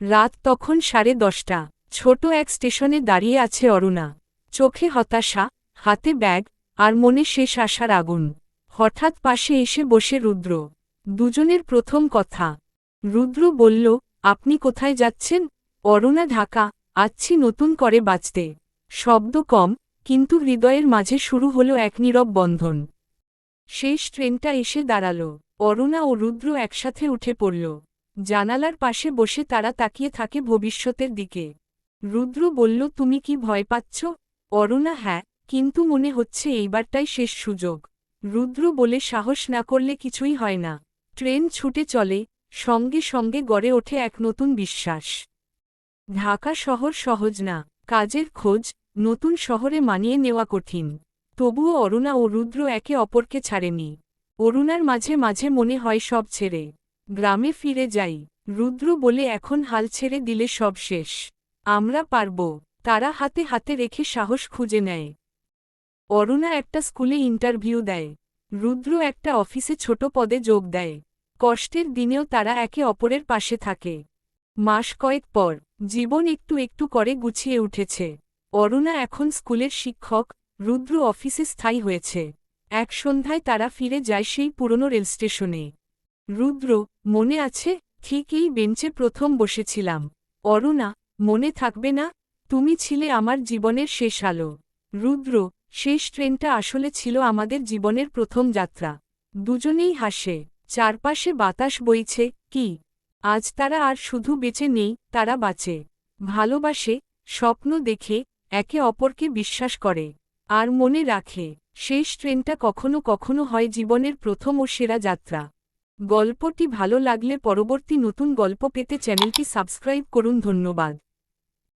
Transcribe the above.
রাত তখন সাড়ে দশটা। ছোট এক স্টেশনে দাঁড়িয়ে আছে অরুণা। চোখে হতাশা, হাতে ব্যাগ, আর মনে শেষ আসার আগুন। হঠাৎ পাশে এসে বসে রুদ্র। দুজনের প্রথম কথা। রুদ্র বলল, আপনি কোথায় যাচ্ছেন? অরুণা ঢাকা, আচ্ছি নতুন করে বাঁচতে শব্দ কম, কিন্তু হৃদয়ের মাঝে শুরু হলো এক নীরব বন্ধন। শেষ ট্রেনটা এসে দাঁড়াল। অরুণা ও রুদ্র একসাথে উঠে পড়ল। জানালার পাশে বসে তারা তাকিয়ে থাকে ভবিষ্যতের দিকে। রুদ্র বলল, তুমি কি ভয় পাচ্ছ? অরুণা হ্যাঁ কিন্তু মনে হচ্ছে এইবারটাই শেষ সুযোগ। রুদ্র বলে, সাহস না করলে কিছুই হয় না। ট্রেন ছুটে চলে, সঙ্গে সঙ্গে গড়ে ওঠে এক নতুন বিশ্বাস। ঢাকা শহর সহজ না, কাজের খোঁজ, নতুন শহরে মানিয়ে নেওয়া কঠিন। তবুও অরুণা ও রুদ্র একে অপরকে ছাড়েনি। অরুণার মাঝে মাঝে মনে হয় সব ছেড়ে। গ্রামে ফিরে যাই। রুদ্র বলে, এখন হাল ছেড়ে দিলে সব শেষ। আমরা পারব। তারা হাতে হাতে রেখে সাহস খুঁজে নেয়। অরুণা একটা স্কুলে ইন্টারভিউ দেয়। রুদ্র একটা অফিসে ছোট পদে যোগ দেয়। কষ্টের দিনেও তারা একে অপরের পাশে থাকে। মাস কয়েক পর, জীবন একটু একটু করে গুছিয়ে উঠেছে। অরুণা এখন স্কুলের শিক্ষক, রুদ্র অফিসে স্থায়ী হয়েছে। এক সন্ধ্যায় তারা ফিরে যায় সেই পুরনো রেল স্টেশনে রুদ্র, মনে আছে? ঠিক এই বেঞ্চে প্রথম বসেছিলাম। অরুণা, মনে থাকবে না? তুমি ছিলে আমার জীবনের শেষ আলো। রুদ্র, শেষ ট্রেনটা আসলে ছিল আমাদের জীবনের প্রথম যাত্রা। দুজনেই হাসে। চারপাশে বাতাস বইছে। কি? আজ তারা আর শুধু বেঁচে নেই, তারা বাঁচে। ভালোবাসে, স্বপ্ন দেখে, একে অপরকে বিশ্বাস করে। আর মনে রাখে, শেষ ট্রেনটা কখনো কখনো হয় জীবনের প্রথম ও সেরা যাত্রা। গল্পটি ভালো লাগলে পরবর্তী নতুন গল্প পেতে চ্যানেলটি সাবস্ক্রাইব করুন ধন্যবাদ।